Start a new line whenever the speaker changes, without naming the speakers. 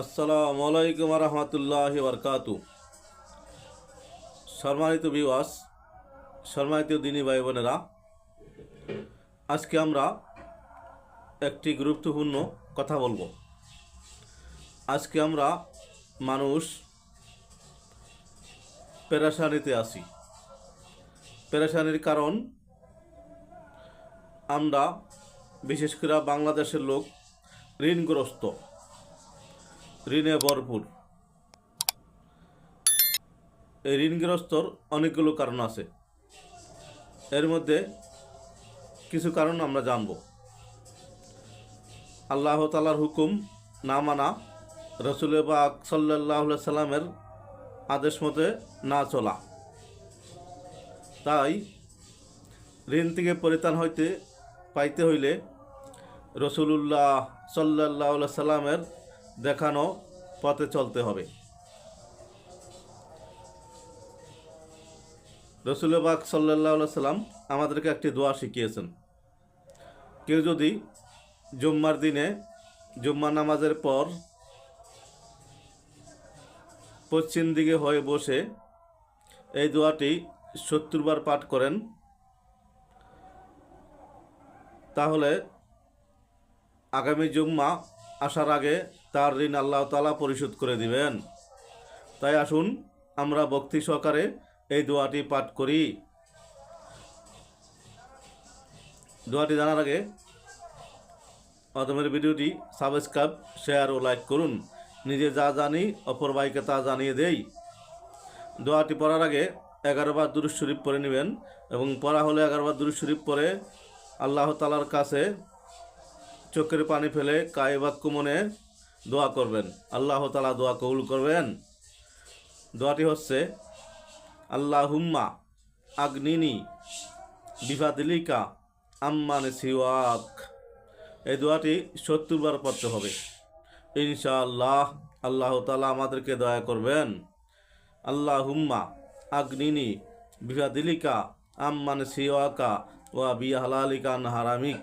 আসসালামু আলাইকুম রহমতুল্লাহ বরকাতু সম্মানিত বিওয়াস সম্মানিত দিনী ভাই বোনেরা, আজকে আমরা একটি গুরুত্বপূর্ণ কথা বলব। আজকে আমরা মানুষ পেরেশানিতে আছি। পেরেশানির কারণ আমরা, বিশেষ করে বাংলাদেশের লোক ঋণগ্রস্ত। ঋণে ভরপুর। এই ঋণগ্রস্তর অনেকগুলো কারণ আছে। এর মধ্যে কিছু কারণ আমরা জানব। আল্লাহ তালার হুকুম না মানা রসুল বাক সাল্লাহ সাল্লামের আদেশ মতে না চলা। তাই ঋণ থেকে পরিত্রাণ হইতে পাইতে হইলে রসুলুল্লাহ সাল্লাহ সাল্লামের দেখানো পথে চলতে হবে। রসুলবাক সাল্লাহ সাল্লাম আমাদেরকে একটি দোয়া শিখিয়েছেন। কেউ যদি জুম্মার দিনে জুম্মা নামাজের পর পশ্চিম দিকে হয়ে বসে এই দোয়াটি সত্তর বার পাঠ করেন, তাহলে আগামী জুম্মা আসার আগে তার ঋণ আল্লাহ তালা পরিশোধ করে দিবেন। তাই আসুন, আমরা ভক্তি সহকারে এই দোয়াটি পাঠ করি। দোয়াটি জানার আগে প্রথমের ভিডিওটি সাবস্ক্রাইব, শেয়ার ও লাইক করুন। নিজে যা জানি, অপর ভাইকে তা জানিয়ে দেই। দোয়াটি পড়ার আগে এগারোবার দুরুজ শরীফ পরে নেবেন এবং পড়া হলে এগারোবার দুরুজ শরীফ পরে আল্লাহ তালার কাছে চোখের পানি ফেলে কায় বাক্য মনে দোয়া করবেন। আল্লাহ তালা দোয়া কবুল করবেন। দোয়াটি হচ্ছে আল্লাহ হুম্মা আগ্নিনি বিভাদিলিকা আম্মানে সিওয়াক। এই দোয়াটি সত্তর বার পড়তে হবে। ইনশাআল্লাহ আল্লাহ তালা আমাদেরকে দয়া করবেন। আল্লাহ হুম্মা আগ্নিনি বিভাদিলিকা আম্মানে সিওয়াকা ওয়া বিহালালিকা হারামিক।